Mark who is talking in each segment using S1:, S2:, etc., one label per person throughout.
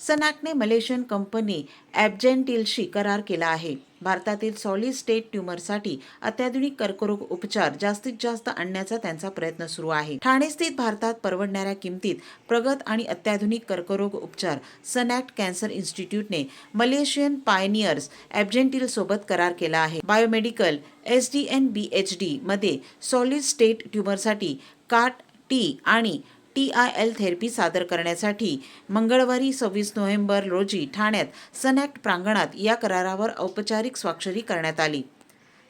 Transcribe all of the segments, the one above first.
S1: सनॅकने Malaysian company ॲबजेंटिलशी करार केला आहे. भारतातील सॉलिड स्टेट ट्यूमरसाठी अत्याधुनिक कर्करोग उपचार जास्तीत जास्त आणण्याचा त्यांचा प्रयत्न सुरू आहे. ठाणे स्थित भारतात परवडणाऱ्या किमतीत प्रगत आणि अत्याधुनिक कर्करोग उपचार सनॅक्ट कॅन्सर इन्स्टिट्यूटने मलेशियन पायनियर्स ॲबजेंटिल सोबत करार केला आहे. Biomedical S D N B H D मध्ये सॉलिड स्टेट ट्यूमरसाठी काट टी आणि टी आय एल थेरपी सादर करण्यासाठी मंगळवारी सव्वीस नोव्हेंबर रोजी ठाण्यात सनॅक्ट प्रांगणात या करारावर औपचारिक स्वाक्षरी करण्यात आली.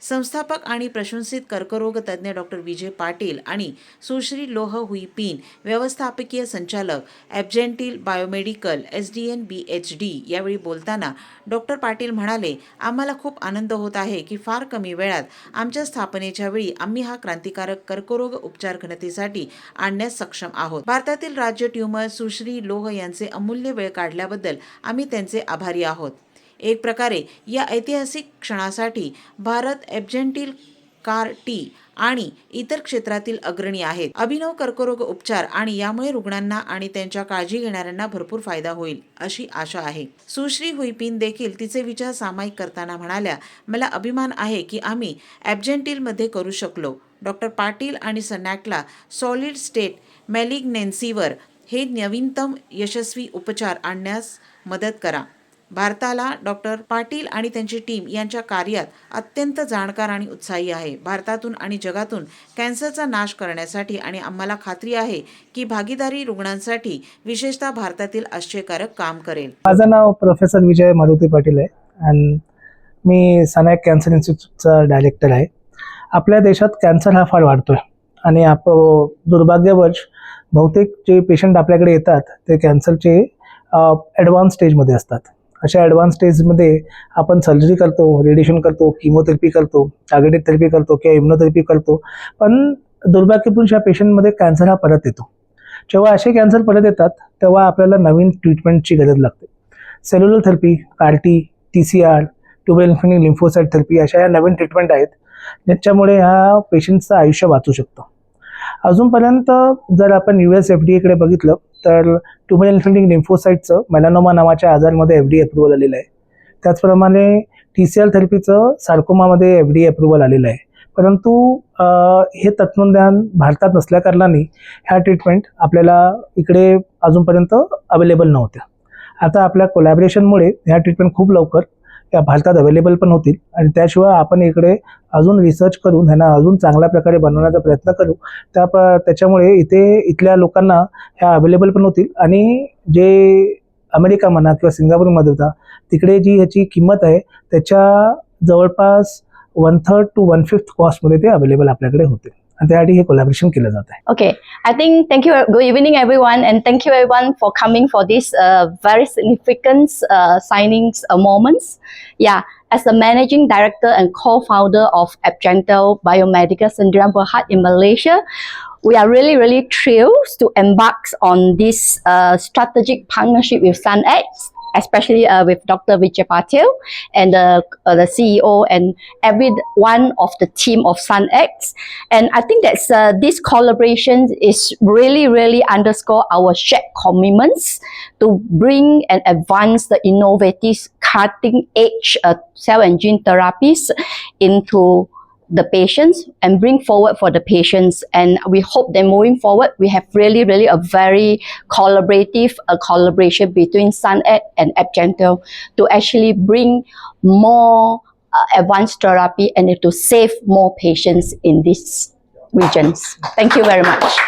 S1: संस्थापक आणि प्रशंसित कर्करोग तज्ज्ञ डॉक्टर विजय पाटील आणि सुश्री लोह हुईपीन व्यवस्थापकीय संचालक ॲबजेंटिल biomedical S D N B H D यावेळी बोलताना डॉक्टर पाटील म्हणाले आम्हाला खूप आनंद होत आहे की फार कमी वेळात आमच्या स्थापनेच्या वेळी आम्ही हा क्रांतिकारक कर्करोग उपचार घनतेसाठी आणण्यास सक्षम आहोत. भारतातील राज्य ट्यूमर सुश्री लोह यांचे अमूल्य वेळ काढल्याबद्दल आम्ही त्यांचे आभारी आहोत. एक प्रकारे या ऐतिहासिक क्षणासाठी भारत ॲबजेंटिल कार टी आणि इतर क्षेत्रातील अग्रणी आहेत. अभिनव कर्करोग उपचार आणि यामुळे रुग्णांना आणि त्यांच्या काळजी घेणाऱ्यांना भरपूर फायदा होईल अशी आशा आहे. सुश्री हुईपिन देखील तिचे विचार सामायिक करताना म्हणाल्या मला अभिमान आहे की आम्ही ॲबजेंटिलमध्ये करू शकलो. डॉक्टर पाटील आणि सनॅकला सॉलिड स्टेट मॅलिग्नेन्सीवर हे नवीनतम यशस्वी उपचार आणण्यास मदत करा. भारताला डॉक्टर पाटील आणि त्यांची टीम यांच्या कार्यात अत्यंत जाणकार आणि उत्साही आहे. भारतातून आणि जगातून कॅन्सरचा नाश करण्यासाठी आणि आम्हाला खात्री आहे की भागीदारी रुग्णांसाठी विशेषतः भारतातील आश्चर्यकारक काम करेल.
S2: माझं नाव प्रोफेसर विजय मारुती पाटील आहे आणि मी सनायक कॅन्सर इन्स्टिट्यूटचा डायरेक्टर आहे. आपल्या देशात कॅन्सर हा फार वाढतो आहे आणि आप दुर्भाग्यवश बहुतेक जे पेशंट आपल्याकडे येतात ते कॅन्सरचे ॲडव्हान्स स्टेजमध्ये असतात. अशा ॲडव्हान्स स्टेजमध्ये आपण सर्जरी करतो रेडिएशन करतो किमोथेरपी करतो टार्गेटेड थेरपी करतो किंवा इम्युनोथेरपी करतो. पण दुर्भाग्यपूर्ण या पेशंटमध्ये कॅन्सर हा परत येतो. जेव्हा असे कॅन्सर परत येतात तेव्हा आपल्याला नवीन ट्रीटमेंटची गरज लागते. Cellular therapy CAR T T C R tubal इन्फिनिक लिम्फोसाईट थेरपी अशा या नवीन ट्रीटमेंट आहेत ज्याच्यामुळे ह्या पेशंटचं आयुष्य वाचू शकतं. अजूनपर्यंत जर आपण यू एस एफ डी एकडे बघितलं तर ट्युमर इन्फिनिक लिम्फोसाईटचं मेलानोमा नावाच्या आजारमध्ये एफ डी अप्रुव्हल आलेलं आहे. त्याचप्रमाणे टी सी एल थेरपीचं सार्कोमामध्ये एफ डी अप्रुव्हल आलेलं आहे. परंतु हे तत्वज्ञान भारतात नसल्याकारणाने ह्या ट्रीटमेंट आपल्याला इकडे अजूनपर्यंत अवेलेबल नव्हत्या. आता आपल्या कोलॅबरेशनमुळे ह्या ट्रीटमेंट खूप लवकर या भारतात अवेलेबल पण होतील. आणि त्याशिवाय आपण इकडे अजून रिसर्च करून ह्यांना अजून चांगल्या प्रकारे बनवण्याचा प्रयत्न करू. त्या प त्याच्यामुळे इथे इथल्या लोकांना ह्या अवेलेबल पण होतील. आणि जे अमेरिका म्हणा किंवा सिंगापूरमध्ये होता तिकडे जी ह्याची किंमत आहे त्याच्या जवळपास one third to one fifth कॉस्टमध्ये ते अवेलेबल आपल्याकडे होते. आणि त्यासाठी हे कोलॅबरेशन केलं जात आहे
S3: Okay, I think thank you. Good evening, everyone, and thank you everyone for coming for this uh, very significant uh, signings uh, moments. Yeah, as the managing director and co-founder of Abgentel Biomedical Sdn Berhad in Malaysia, we are really, really thrilled to embark on this uh, strategic partnership with SunX. Especially uh, with Dr. Vijay Patel and the, uh, the CEO and every one of the team of SunX. And I think that's uh, this collaboration is really, really underscore our shared commitments to bring and advance the innovative, cutting edge uh, cell and gene therapies into the patients and bring forward for the patients. And we hope that moving forward, we have really, really a very collaborative uh, collaboration between SunEd and AppGentle to actually bring more uh, advanced therapy and to save more patients in these regions. Thank you very much.